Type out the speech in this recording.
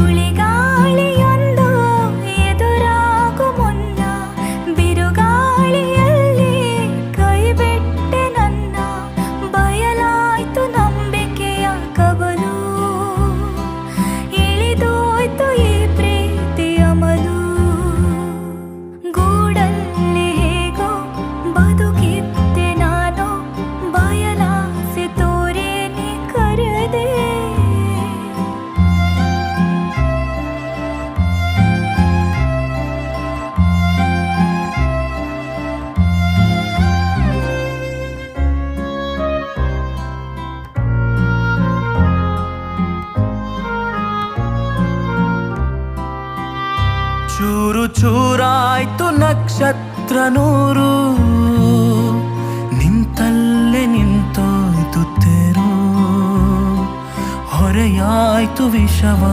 tous les ಚೂರು ಚೂರಾಯ್ತು ನಕ್ಷತ್ರ ನೂರು. ನಿಂತಲ್ಲೇ ನಿಂತೋಯ್ತು ತೆರು. ಹೊರೆಯಾಯ್ತು ವಿಷವ